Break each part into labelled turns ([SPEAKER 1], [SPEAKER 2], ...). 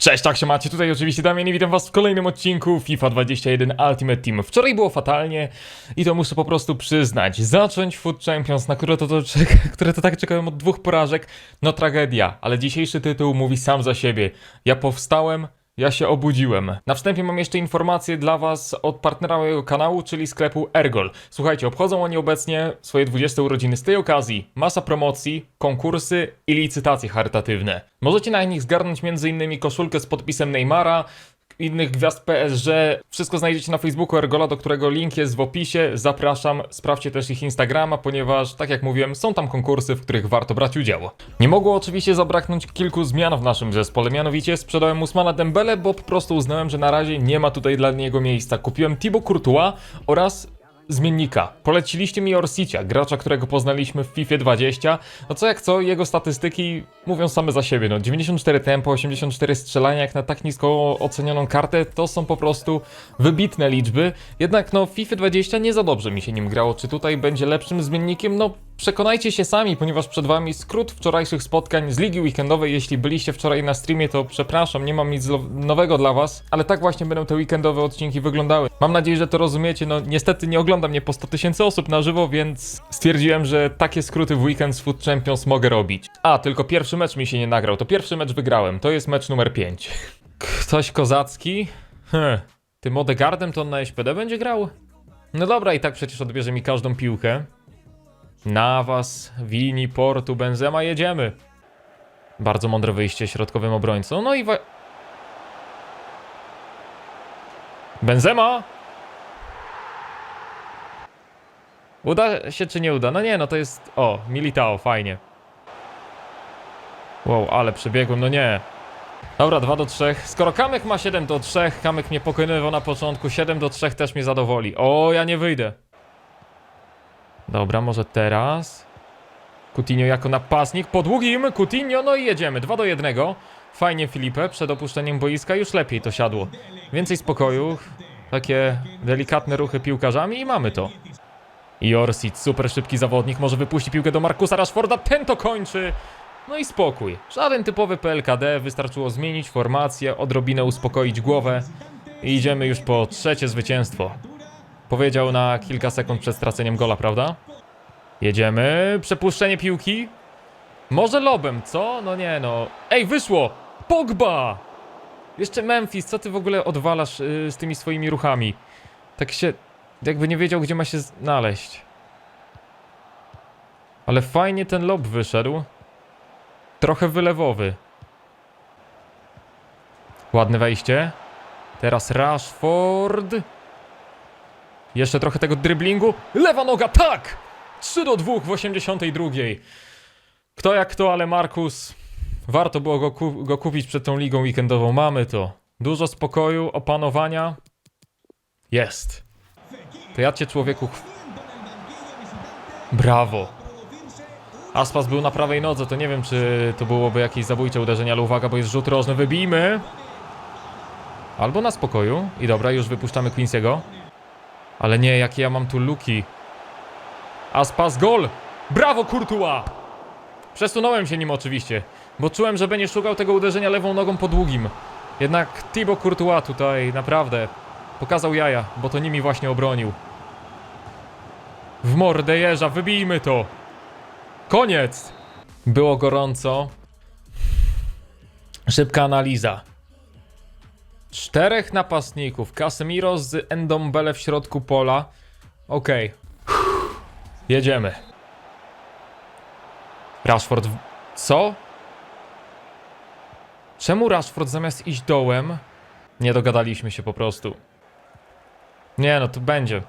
[SPEAKER 1] Cześć, tak się macie, tutaj oczywiście Damian i witam was w kolejnym odcinku FIFA 21 Ultimate Team. Wczoraj było fatalnie i to muszę po prostu przyznać. Zacząć Food Champions, na które to, to, czeka, które to tak czekają od dwóch porażek, no tragedia. Ale dzisiejszy tytuł mówi sam za siebie. Ja powstałem, ja się obudziłem. Na wstępie mam jeszcze informację dla Was od partnera mojego kanału, czyli sklepu Ergol. Słuchajcie, obchodzą oni obecnie swoje 20 urodziny. Z tej okazji masa promocji, konkursy i licytacje charytatywne. Możecie na nich zgarnąć m.in. koszulkę z podpisem Neymara, innych gwiazd PSG. Wszystko znajdziecie na Facebooku Ergola, do którego link jest w opisie. Zapraszam, sprawdźcie też ich Instagrama, ponieważ, tak jak mówiłem, są tam konkursy, w których warto brać udział. Nie mogło oczywiście zabraknąć kilku zmian w naszym zespole, mianowicie sprzedałem Usmana Dembele, bo po prostu uznałem, że na razie nie ma tutaj dla niego miejsca. Kupiłem Thibaut Courtois oraz zmiennika. Poleciliście mi Orsicia, gracza, którego poznaliśmy w FIFA 20. No co jak co, jego statystyki mówią same za siebie. No 94 tempo, 84 strzelania, jak na tak nisko ocenioną kartę, to są po prostu wybitne liczby. Jednak no FIFA 20 nie za dobrze mi się nim grało. Czy tutaj będzie lepszym zmiennikiem? No przekonajcie się sami, ponieważ przed wami skrót wczorajszych spotkań z Ligi Weekendowej. Jeśli byliście wczoraj na streamie, to przepraszam, nie mam nic nowego dla was, ale tak właśnie będą te weekendowe odcinki wyglądały. Mam nadzieję, że to rozumiecie. No niestety nie ogląda mnie po 100 tysięcy osób na żywo, więc stwierdziłem, że takie skróty w weekend Food Champions mogę robić. A, tylko pierwszy mecz mi się nie nagrał. To pierwszy mecz wygrałem. To jest mecz numer 5. Ktoś kozacki? Hm. Tym Odegardem to on na SPD będzie grał? No dobra, i tak przecież odbierze mi każdą piłkę. Nawas, Wini, Portu, Benzema, jedziemy. Bardzo mądre wyjście środkowym obrońcą. No i Benzema! Uda się czy nie uda? No nie, no to jest... O, Militao, fajnie. Wow, ale przebiegłem, no nie. Dobra, 2 do 3. Skoro Kamek ma 7 do 3, Kamek mnie pokonywał na początku, 7 do 3 też mnie zadowoli. O, ja nie wyjdę. Dobra, może teraz. Coutinho jako napastnik po długim. Coutinho, no i jedziemy. 2 do 1. Fajnie Filipe, przed opuszczeniem boiska już lepiej to siadło. Więcej spokoju, takie delikatne ruchy piłkarzami i mamy to. I Orsic, super szybki zawodnik, może wypuści piłkę do Markusa Rashforda, ten to kończy. No i spokój. Żaden typowy PLKD, wystarczyło zmienić formację, odrobinę uspokoić głowę i idziemy już po trzecie zwycięstwo. Powiedział na kilka sekund przed straceniem gola, prawda? Jedziemy, przepuszczenie piłki. Może lobem, co? No nie no. Ej, wyszło! Pogba! Jeszcze Memphis, co ty w ogóle odwalasz yy, z tymi swoimi ruchami? Tak się... jakby nie wiedział, gdzie ma się znaleźć. Ale fajnie ten lob wyszedł. Trochę wylewowy. Ładne wejście. Teraz Rashford. Jeszcze trochę tego driblingu. Lewa noga, tak! 3 do 2 w 82. Kto jak kto, ale Markus. Warto było go, ku go kupić przed tą ligą weekendową. Mamy to. Dużo spokoju, opanowania. Jest. To ja cię człowieku. Brawo. Aspas był na prawej nodze, to nie wiem, czy to byłoby jakieś zabójcze uderzenie, ale uwaga, bo jest rzut rożny, wybijmy. Albo na spokoju. I dobra, już wypuszczamy Quincy'ego. Ale nie, jakie ja mam tu luki. Aspas, gol! Brawo, Courtois! Przesunąłem się nim oczywiście, bo czułem, że będzie szukał tego uderzenia lewą nogą po długim. Jednak Thibaut Courtois tutaj naprawdę pokazał jaja, bo to nimi właśnie obronił. W mordę jeża, wybijmy to! Koniec! Było gorąco. Szybka analiza. Czterech napastników. Casemiro z Endombele w środku pola. Okej. Jedziemy. Rashford. W... Co? Czemu Rashford zamiast iść dołem? Nie dogadaliśmy się po prostu. Nie no, to będzie.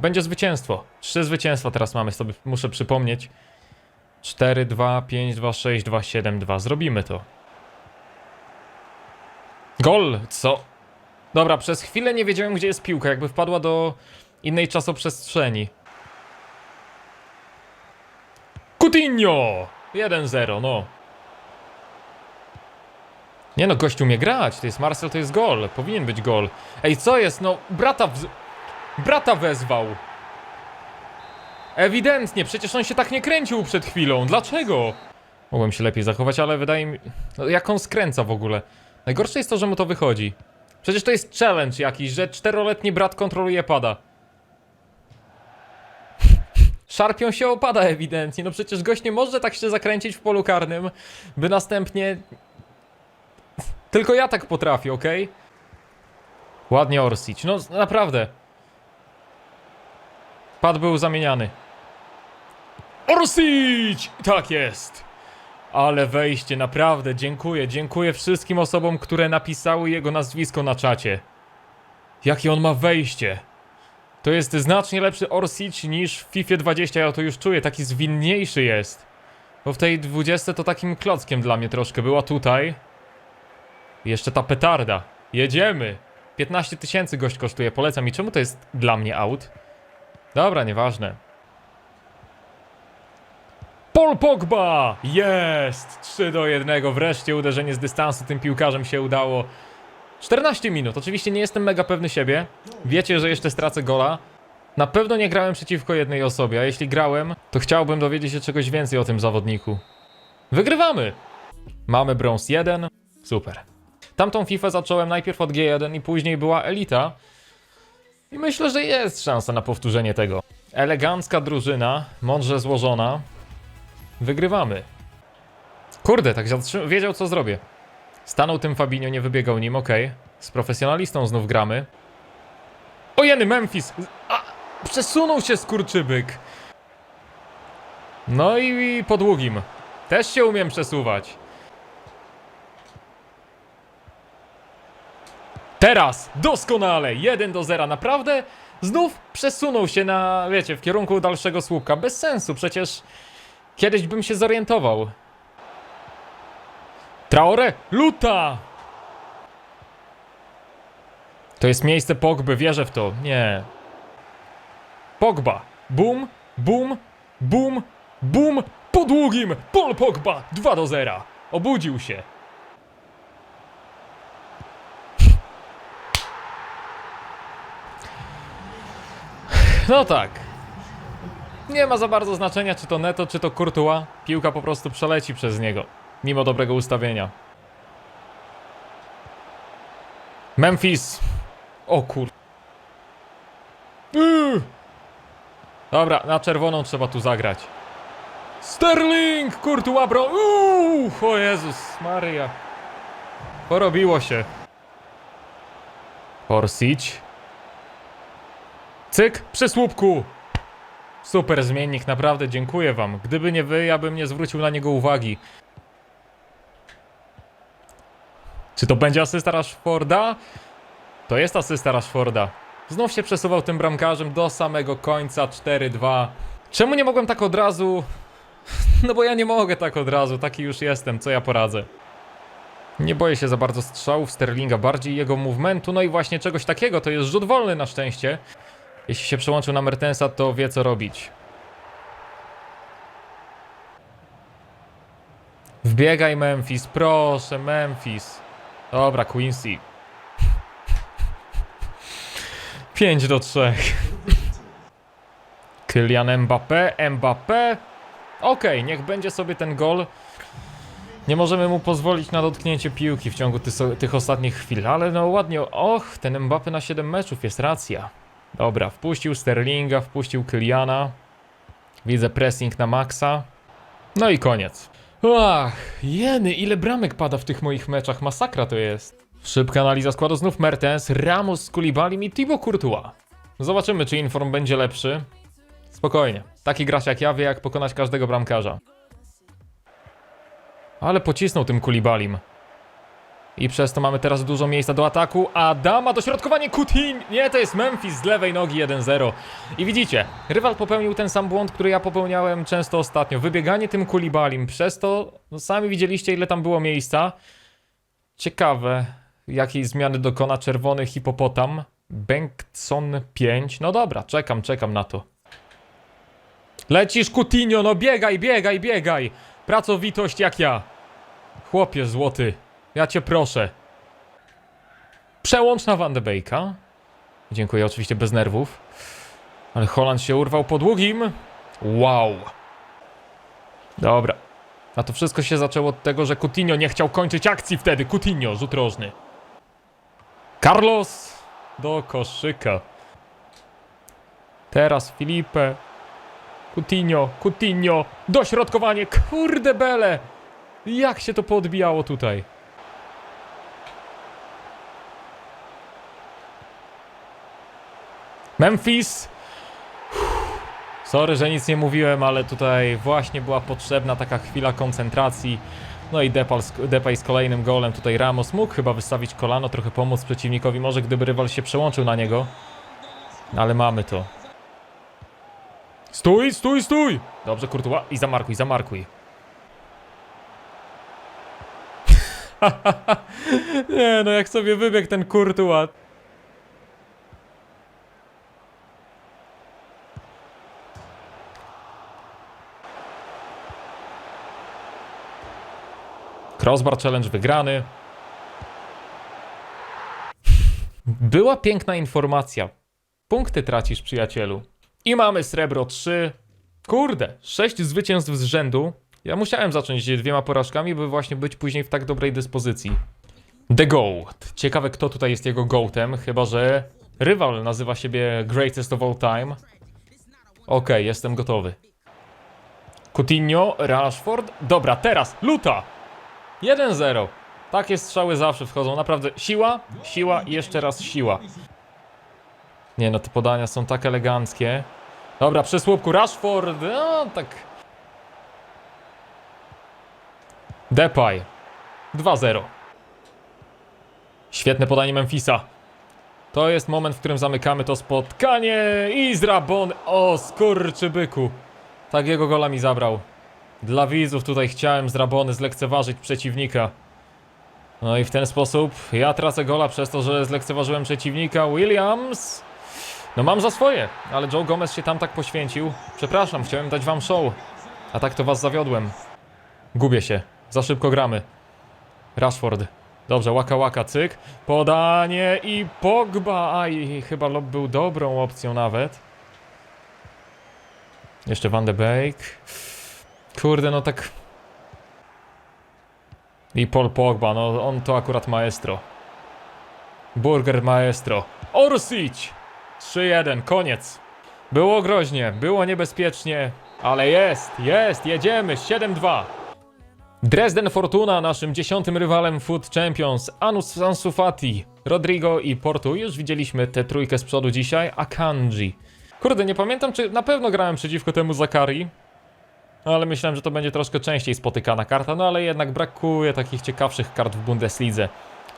[SPEAKER 1] Będzie zwycięstwo. Trzy zwycięstwa teraz mamy sobie, muszę przypomnieć. 4, 2, 5, 2, 6, 2, 7, 2. Zrobimy to. Gol! Co? Dobra, przez chwilę nie wiedziałem, gdzie jest piłka. Jakby wpadła do innej czasoprzestrzeni. Coutinho! 1-0, no. Nie no, gościu umie grać. To jest Marcel, to jest gol. Powinien być gol. Ej, co jest? No, brata w... Brata wezwał. Ewidentnie, przecież on się tak nie kręcił przed chwilą. Dlaczego? Mogłem się lepiej zachować, ale wydaje mi... No, jak on skręca w ogóle? Najgorsze jest to, że mu to wychodzi. Przecież to jest challenge jakiś, że czteroletni brat kontroluje pada. Szarpią się opada ewidentnie. No przecież gość nie może tak się zakręcić w polu karnym, by następnie... Tylko ja tak potrafię, okej? Ładnie Orsic. No naprawdę. Pad był zamieniany. Orsic! Tak jest. Ale wejście, naprawdę, dziękuję. Dziękuję wszystkim osobom, które napisały jego nazwisko na czacie. Jakie on ma wejście. To jest znacznie lepszy Orsic niż w FIFA 20, ja to już czuję, taki zwinniejszy jest. Bo w tej 20 to takim klockiem dla mnie troszkę była tutaj. Jeszcze ta petarda. Jedziemy. 15 tysięcy gość kosztuje, polecam. I czemu to jest dla mnie out? Dobra, nieważne. Paul Pogba! Jest! 3 do 1. Wreszcie uderzenie z dystansu tym piłkarzem się udało. 14 minut. Oczywiście nie jestem mega pewny siebie. Wiecie, że jeszcze stracę gola. Na pewno nie grałem przeciwko jednej osobie, a jeśli grałem, to chciałbym dowiedzieć się czegoś więcej o tym zawodniku. Wygrywamy! Mamy brąz 1. Super. Tamtą FIFA zacząłem najpierw od G1 i później była Elita. I myślę, że jest szansa na powtórzenie tego. Elegancka drużyna, mądrze złożona. Wygrywamy. Kurde, tak wiedział co zrobię. Stanął tym Fabinho, nie wybiegał nim, okej. Z profesjonalistą znów gramy. O jeny, Memphis! A, przesunął się skurczybyk. No i, i po długim. Też się umiem przesuwać. Teraz! Doskonale! 1 do 0. Naprawdę? Znów przesunął się na, wiecie, w kierunku dalszego słupka. Bez sensu, przecież kiedyś bym się zorientował. Traore! Luta! To jest miejsce Pogby, wierzę w to. Nie. Pogba. Bum, bum, bum, bum. Po długim. Paul Pogba. 2 do 0. Obudził się. No tak. Nie ma za bardzo znaczenia, czy to Neto, czy to Courtois. Piłka po prostu przeleci przez niego. Mimo dobrego ustawienia. Memphis. O kur... Yy. Dobra, na czerwoną trzeba tu zagrać. Sterling! Courtois bro... Uuu, o Jezus Maria. Porobiło się. Orsic. Cyk, przy słupku. Super zmiennik, naprawdę dziękuję wam. Gdyby nie wy, ja bym nie zwrócił na niego uwagi. Czy to będzie asysta Rashforda? To jest asysta Rashforda. Znów się przesuwał tym bramkarzem do samego końca 4-2. Czemu nie mogłem tak od razu? No bo ja nie mogę tak od razu, taki już jestem, co ja poradzę. Nie boję się za bardzo strzałów Sterlinga, bardziej jego movementu, no i właśnie czegoś takiego, to jest rzut wolny na szczęście. Jeśli się przełączył na Mertensa, to wie co robić. Wbiegaj Memphis, proszę Memphis. Dobra, Quincy. 5 do 3. Kylian Mbappé, Mbappé. Okej, niech będzie sobie ten gol. Nie możemy mu pozwolić na dotknięcie piłki w ciągu ty- tych ostatnich chwil, ale no ładnie. Och, ten Mbappé na 7 meczów, jest racja. Dobra, wpuścił Sterlinga, wpuścił Kyliana. Widzę pressing na maksa. No i koniec. Ach, jeny, ile bramek pada w tych moich meczach, masakra to jest. Szybka analiza składu znów Mertens, Ramos z Koulibalim i Thibaut Courtois. Zobaczymy, czy Inform będzie lepszy. Spokojnie, taki gracz jak ja wie, jak pokonać każdego bramkarza. Ale pocisnął tym Koulibalim. I przez to mamy teraz dużo miejsca do ataku. Adama, dośrodkowanie Kutin! Nie, to jest Memphis z lewej nogi 1-0. I widzicie, rywal popełnił ten sam błąd, który ja popełniałem często ostatnio. Wybieganie tym Kulibalim. Przez to, no sami widzieliście ile tam było miejsca. Ciekawe, jakiej zmiany dokona czerwony hipopotam. Bengtson 5. No dobra, czekam, czekam na to. Lecisz Coutinho, no biegaj, biegaj, biegaj! Pracowitość jak ja. Chłopie złoty. Ja cię proszę. Przełącz na Van de Beeka. Dziękuję, oczywiście bez nerwów. Ale Holland się urwał po długim. Wow. Dobra. A to wszystko się zaczęło od tego, że Coutinho nie chciał kończyć akcji wtedy. Coutinho, rzut rożny. Carlos do koszyka. Teraz Filipe. Coutinho, Coutinho, dośrodkowanie, kurde bele! Jak się to poodbijało tutaj? Memphis! Sorry, że nic nie mówiłem, ale tutaj właśnie była potrzebna taka chwila koncentracji. No i Depay z, Depay z kolejnym golem. Tutaj Ramos mógł chyba wystawić kolano, trochę pomóc przeciwnikowi, może gdyby rywal się przełączył na niego. Ale mamy to. Stój, stój, stój! Dobrze, Kurtuła. I zamarkuj, zamarkuj. Nie no, jak sobie wybiegł ten Kurtuła. Crossbar Challenge wygrany. Była piękna informacja. Punkty tracisz, przyjacielu. I mamy srebro 3. Kurde, 6 zwycięstw z rzędu. Ja musiałem zacząć dwiema porażkami, by właśnie być później w tak dobrej dyspozycji. The Goat. Ciekawe, kto tutaj jest jego goatem, chyba że rywal nazywa siebie Greatest of All Time. Okej, jestem gotowy. Coutinho, Rashford. Dobra, teraz Luta. 1-0. Takie strzały zawsze wchodzą. Naprawdę siła, siła i jeszcze raz siła. Nie no, te podania są tak eleganckie. Dobra, przy słupku Rashford. No, tak. Depay. 2-0. Świetne podanie Memphisa. To jest moment, w którym zamykamy to spotkanie. I z Rabon. O, skurczybyku. Takiego gola mi zabrał. Dla widzów tutaj chciałem z Rabony zlekceważyć przeciwnika. No i w ten sposób ja tracę gola przez to, że zlekceważyłem przeciwnika. Williams. No mam za swoje, ale Joe Gomez się tam tak poświęcił. Przepraszam, chciałem dać wam show. A tak to was zawiodłem. Gubię się. Za szybko gramy. Rashford. Dobrze, łaka łaka, cyk. Podanie i Pogba. Aj, chyba Lob był dobrą opcją nawet. Jeszcze Van de Beek. Kurde, no tak... I Paul Pogba, no on to akurat maestro. Burger maestro. Orsic! 3-1, koniec. Było groźnie, było niebezpiecznie, ale jest, jest, jedziemy, 7-2. Dresden Fortuna, naszym dziesiątym rywalem Food Champions, Anus Ansu Fati, Rodrigo i Portu. Już widzieliśmy tę trójkę z przodu dzisiaj, Akanji. Kurde, nie pamiętam, czy na pewno grałem przeciwko temu Zakari, ale myślałem, że to będzie troszkę częściej spotykana karta, no ale jednak brakuje takich ciekawszych kart w Bundeslidze.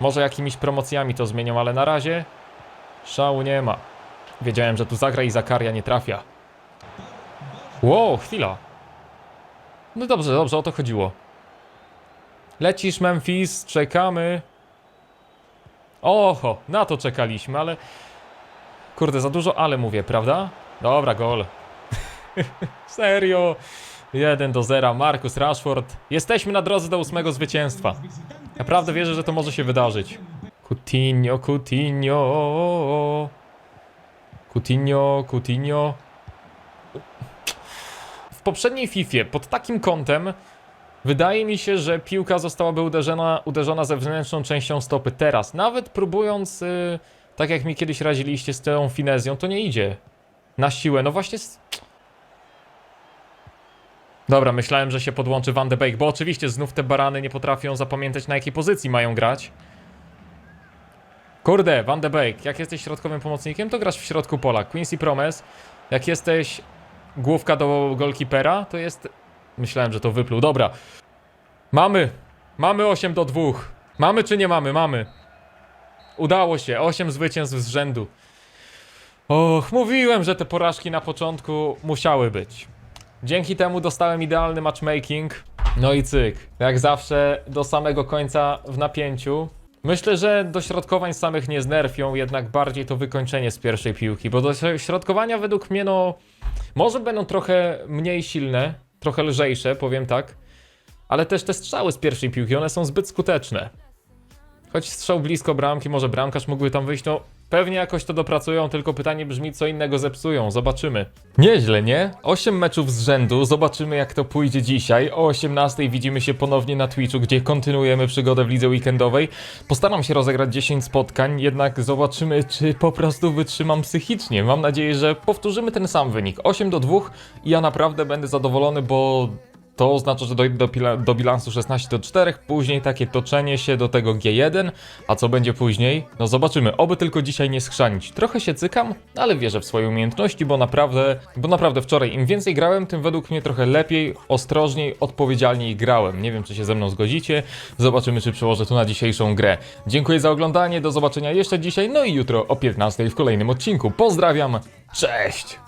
[SPEAKER 1] Może jakimiś promocjami to zmienią, ale na razie szału nie ma. Wiedziałem, że tu zagra i Zakaria nie trafia. Wow, chwila. No dobrze, dobrze, o to chodziło. Lecisz Memphis, czekamy. Oho, na to czekaliśmy, ale... Kurde, za dużo ale mówię, prawda? Dobra, gol. Serio. 1 do 0, Marcus Rashford. Jesteśmy na drodze do ósmego zwycięstwa. Naprawdę wierzę, że to może się wydarzyć. Coutinho, Coutinho. Coutinho, Coutinho. W poprzedniej Fifie pod takim kątem wydaje mi się, że piłka zostałaby uderzona, uderzona zewnętrzną częścią stopy. Teraz, nawet próbując, y, tak jak mi kiedyś raziliście z tą finezją, to nie idzie. Na siłę, no właśnie... z- Dobra, myślałem, że się podłączy Van de Beek, bo oczywiście znów te barany nie potrafią zapamiętać na jakiej pozycji mają grać. Kurde, Van de Beek, jak jesteś środkowym pomocnikiem, to grasz w środku pola. Quincy Promes, jak jesteś główka do golkipera, to jest... Myślałem, że to wypluł. Dobra. Mamy. Mamy 8 do 2. Mamy czy nie mamy? Mamy. Udało się. 8 zwycięstw z rzędu. Och, mówiłem, że te porażki na początku musiały być. Dzięki temu dostałem idealny matchmaking. No i cyk. Jak zawsze do samego końca w napięciu. Myślę, że dośrodkowań samych nie znerfią, jednak bardziej to wykończenie z pierwszej piłki, bo dośrodkowania według mnie no może będą trochę mniej silne, trochę lżejsze, powiem tak, ale też te strzały z pierwszej piłki, one są zbyt skuteczne. Choć strzał blisko bramki, może bramkarz mógłby tam wyjść, no pewnie jakoś to dopracują, tylko pytanie brzmi, co innego zepsują, zobaczymy. Nieźle, nie? 8 meczów z rzędu, zobaczymy jak to pójdzie dzisiaj. O 18 widzimy się ponownie na Twitchu, gdzie kontynuujemy przygodę w lidze weekendowej. Postaram się rozegrać 10 spotkań, jednak zobaczymy, czy po prostu wytrzymam psychicznie. Mam nadzieję, że powtórzymy ten sam wynik. 8 do 2 i ja naprawdę będę zadowolony, bo to oznacza, że dojdę do, do bilansu 16 do 4, później takie toczenie się do tego G1, a co będzie później? No zobaczymy, oby tylko dzisiaj nie schrzanić. Trochę się cykam, ale wierzę w swoje umiejętności, bo naprawdę, bo naprawdę wczoraj im więcej grałem, tym według mnie trochę lepiej, ostrożniej, odpowiedzialniej grałem. Nie wiem, czy się ze mną zgodzicie, zobaczymy, czy przełożę tu na dzisiejszą grę. Dziękuję za oglądanie, do zobaczenia jeszcze dzisiaj, no i jutro o 15 w kolejnym odcinku. Pozdrawiam, cześć!